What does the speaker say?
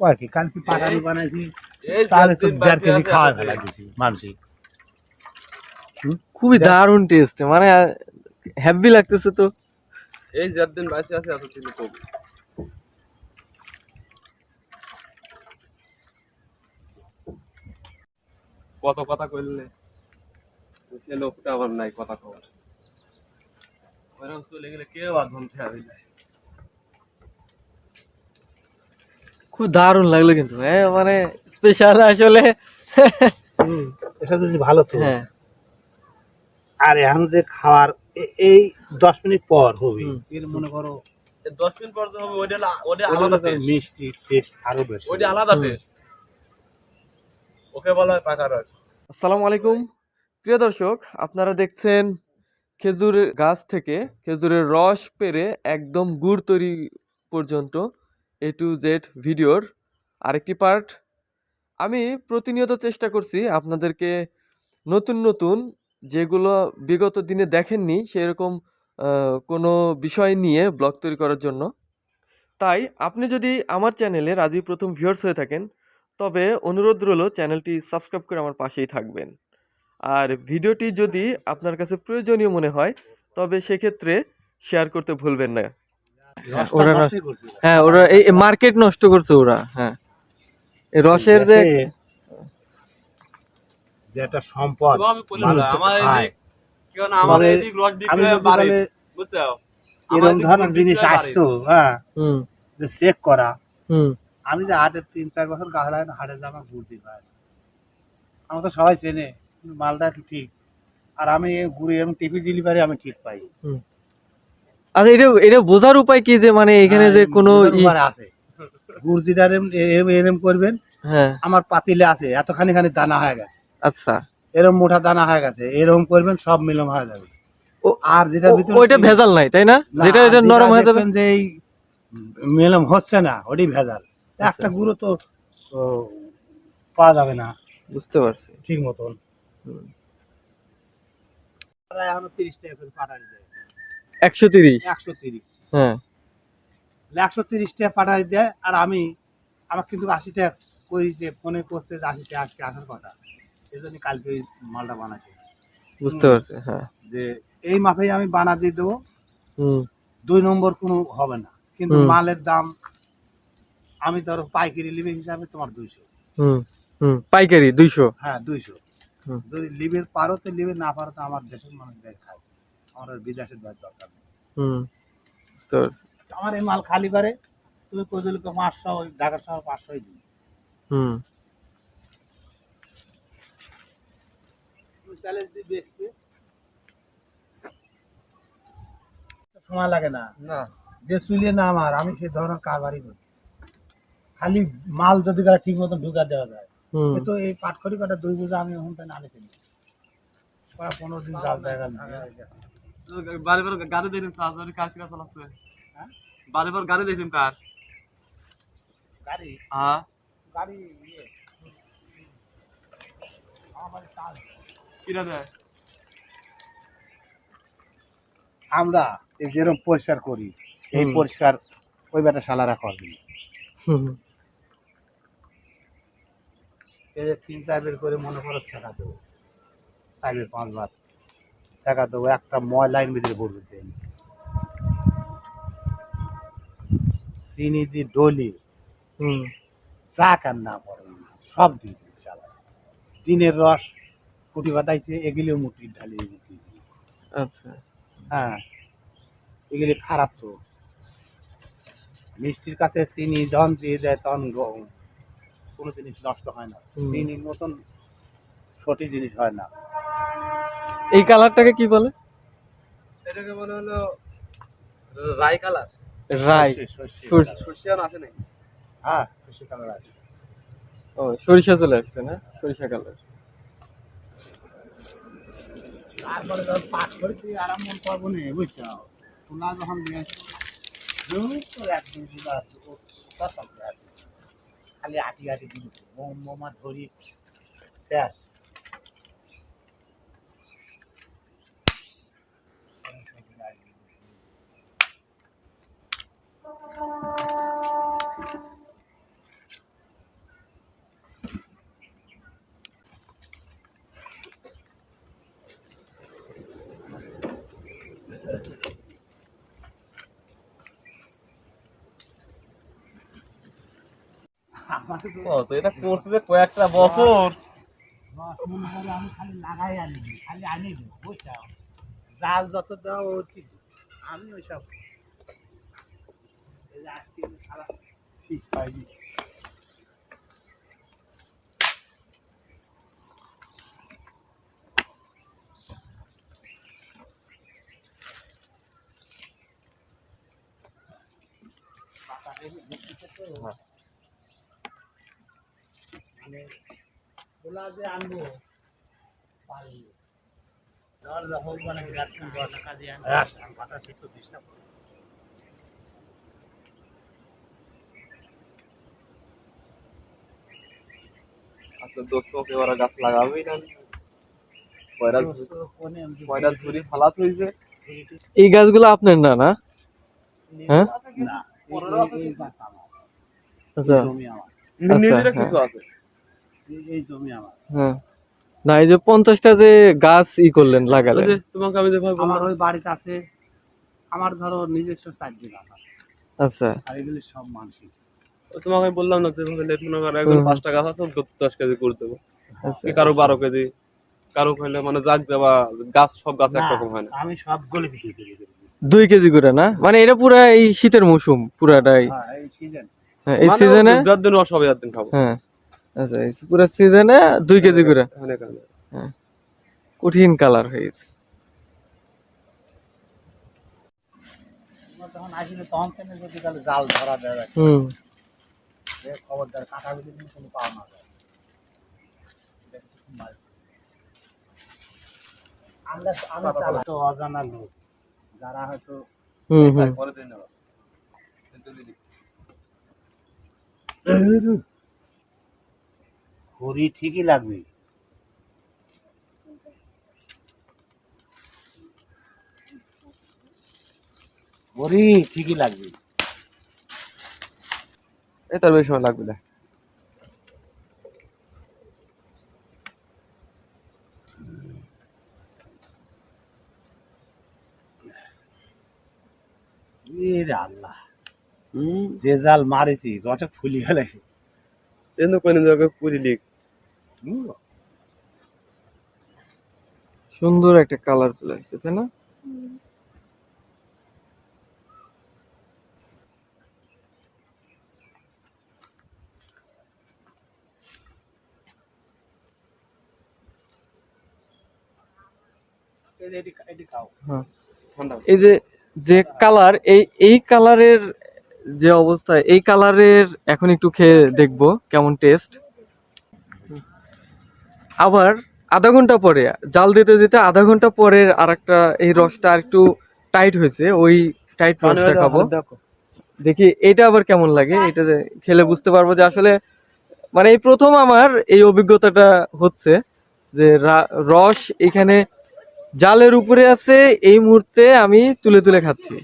কয় কি? কালকে বানাইছি? তাহলে তো যতদিন দেড় কেজি খাওয়া ফেলা মানসিক খুবই দারুণ টেস্ট মানে হ্যাপি লাগতেছে তো। এই যতদিন বাঁচে আছে এতদিন কবি কত কথা কইলে সে লোকটা আমার নাই কথা কওয়ার। চলে গেলে কেউ আর ধন ঠেয়াবে না। খুব দারুণ লাগল কিন্তু। হ্যাঁ মানে স্পেশাল আসলে। এটা যদি ভালো তো। হ্যাঁ। আর এখন যে খাওয়ার এই দশ মিনিট পর হবে। এর মনে করো দশ মিনিট পর তো হবে ওইটা ওইটা আলাদা টেস্ট মিষ্টি টেস্ট আরও বেশি ওইটা আলাদা। টেস্ট ওকে বলা হয় পাকা রস। আসসালামু আলাইকুম। প্রিয় দর্শক আপনারা দেখছেন খেজুর গাছ থেকে খেজুরের রস পেরে একদম গুড় তৈরি পর্যন্ত। এ টু জেড ভিডিওর আরেকটি পার্ট। আমি প্রতিনিয়ত চেষ্টা করছি আপনাদেরকে নতুন নতুন যেগুলো বিগত দিনে দেখেননি সেরকম কোনো বিষয় নিয়ে ব্লগ তৈরি করার জন্য। তাই আপনি যদি আমার চ্যানেলে রাজীব প্রথম ভিউয়ার্স হয়ে থাকেন, তবে অনুরোধ রইল চ্যানেলটি সাবস্ক্রাইব করে আমার পাশেই থাকবেন। আর ভিডিওটি যদি আপনার কাছে প্রয়োজনীয় মনে হয়, তবে সেক্ষেত্রে শেয়ার করতে ভুলবেন না। ওরা রস- নষ্টই করছে। হ্যাঁ ওরা এই মার্কেট নষ্ট করছে ওরা হ্যাঁ। রসের যে দেশে যে একটা সম্পদ এরকম ধরনের জিনিস আসতো হ্যাঁ। হুম। যে চেক করা। হুম। আমি যে হাটের তিন চার বছর গাছ লাগানো হাটে জামা ঘুরতে পাই আমার তো সবাই চেনে কিন্তু মালটা একটু ঠিক। আর আমি ঘুরে এরকম টিপি দিলি পারি আমি ঠিক পাই। আচ্ছা এটা এটা বোঝার উপায় কি যে মানে এখানে যে কোনো আছে। গুড় যেটা এরম- এরম করবেন হ্যাঁ। আমার পাতিলে আছে এতখানি খানি দানা হয়ে গেছে। আচ্ছা। এরম মোটা দানা হয়ে গেছে এরকম করবেন সব মিলম হয়ে যাবে। ও- আর যেটা ভিতরে ওইটা ভেজাল নাই তাই না? যেটা এটা নরম হয়ে যাবে। যে এই মেলম হচ্ছে না ওটাই ভেজাল। আচ্ছা। একটা গুঁড়ো তো পাওয়া যাবে না। বুঝতে পারছি। ঠিক মতন। এখনও তিরিশ টাকা করে পাঠাই দেয় একশো তিরিশ। একশো তিরিশ। হ্যাঁ। একশো তিরিশ টাকা পাঠাই দেয় আর আমি আমার কিন্তু আশি টাকা কই যে ফোনে করছে যে আশি টাকা আজকে আসার কথা। এই জন্য কালকে ওই মালটা বানাচ্ছি বুঝতে পারছি হ্যাঁ। যে এই মাপেই আমি বানা দিয়ে দেবো দুই নম্বর কোনো হবে না। কিন্তু মালের দাম আমি ধরো পাইকারি লিভিং হিসাবে তোমার দুইশো। হুম হুম পাইকারি দুইশো। হ্যাঁ দুইশো। যদি লিভের পারো তো লিভে না পারো তো আমার দেশের মানুষ খায় আমার আর বিদেশের দেওয়ার দরকার নেই। হুম। আমার এই মাল খালি করে তুমি পাঁচশো ঢাকার শহর পাঁচশোই দিই হুম। চ্যালেঞ্জ দিয়ে দেখবে সময় লাগে না। না। যে চুলিয়ে না আমার আমি সেই ধরনের কারবারই করি। খালি মাল যদি গায়ে ঠিক মতন ঢুকা দেওয়া যায় হুম। কিন্তু এই পাটখড়ি কাটা দুই বোঝা আমি ওখান থেকে আনে কিনি প্রায় পনেরো দিন জাল জায়গা বারে বারে গাড়ি দেখলাম চার্জারে কাজ কাজ চালাচ্ছে হ্যাঁ? বারে বারে গাড়ি দেখলাম কার? গাড়ি? হ্যাঁ। গাড়ি ইয়ে। কিরা দেয়? আমরা এই যেরকম পরিষ্কার করি এই পরিষ্কার ওই বেটা শালারা করবি তিন চার বের করে মনে করো শেখা দেবো। চার বের। শেখা দেবো একটা ময়লাইন ভিতরে ভরবে তেল চিনি দি ডলি চা কান না পড়ে সব দিয়ে দিই চালা। দিনের রস কুটি বাতাইছে এগুলিও মুটি ঢালি আচ্ছা। হ্যাঁ এগুলি খারাপ তো। মিষ্টির কাছে চিনি যখন দিয়ে দেয় তখন গ- কোনো জিনিস নষ্ট হয় না। চিনির মতন সঠিক জিনিস হয় না। এই কালারটাকে কি বলে? এটাকে বলে হলো রাই কালার। রাই। সর্ষে- আসে নাই হ্যাঁ সর্ষে কালার আছে। ও সরিষা চলে আসছে না? সরিষা কালার। তারপরে যখন পাক করে তুই আরাম মন পাবো না বুঝছ? তোলা যখন দিয়ে আসব, ধুর, তো এক দুই দিন আছে, খালি আটি আটি মোম মোমা ধরি ব্যাস। এটা করতে যে কয়েকটা বছর। আমি খালি লাগাই আনি খালি আনি দিই জাল যত দাও ও ঠিক আমি আজকে সারা ঠিক পাইনি মানে খোলা যে আনব পারি ধর যখন মানে বিরাট বড় কাজে আনব বাতাস একটু ডিস্টার্ব আচ্ছা দোস্ত ওকে ওরা গাছ লাগাবেই না কয়রা কয়রা ঝুড়ি ফালাত হয়েছে এই গাছগুলো আপনার না না হ্যাঁ? না এই- এই গাছ আমার আচ্ছা এই- এই জমি আমার। হ্যাঁ। না এই যে পঞ্চাশটা যে গাছ ই করলেন লাগালেন। তোমাকে আমি আমার ওই বাড়িতে আছে আমার ধরো নিজস্ব চার বিঘা আচ্ছা। আর এগুলি সব মানসিক। তোমাকে আমি বললাম না যেভাবে লেট মনে করো একজন। পাঁচটা গাছ আছে দশ কেজি করে দেবো। আচ্ছা। কারও বারো কেজি কারও হইলে মানে জাগ দেওয়া গাছ সব গাছ একরকম হয় না। আমি সব গলে বিক্রি করি। দুই কেজি করে না? মানে এটা পুরা এই শীতের মৌসুম পুরাটাই। হ্যাঁ এই সিজন এই সিজনে যার দিন রস হবে যার দিন খাব। হ্যাঁ। আচ্ছা এই পুরা সিজনে দুই কেজি করে? অনেক অনেক। কঠিন কালার হয়ে তাহলে জাল ধরা দেয় হুম। খবরদার কাটা কোনো পাওয়া না যায়। অজানা লোক। যারা হয়তো হুম হুম পরে দিন আবার। কিন্তু দিদি, ঘড়ি ঠিকই লাগবে। ঘড়ি ঠিকই লাগবে। এই তার বেশি সময় লাগবে না। আল্লাহ। হুম? যে জাল মারেছি রটা ফুলি গেলে। কিন্তু কোন জায়গায় পুরি লিখ। সুন্দর একটা কালার চলে আসছে তাই না? ঠান্ডা এই যে যে কালার এই এই কালারের যে অবস্থা এই কালারের এখন একটু খেয়ে দেখব কেমন টেস্ট আবার আধা ঘণ্টা পরে জাল দিতে দিতে আধা ঘণ্টা পরে আর একটা এই রসটা আর একটু টাইট হয়েছে ওই টাইট রসটা খাব দেখি। এটা আবার কেমন লাগে এটা যে খেলে বুঝতে পারব যে আসলে মানে এই প্রথম আমার এই অভিজ্ঞতাটা হচ্ছে যে রস এখানে জালের উপরে আছে এই মুহূর্তে আমি তুলে তুলে খাচ্ছি।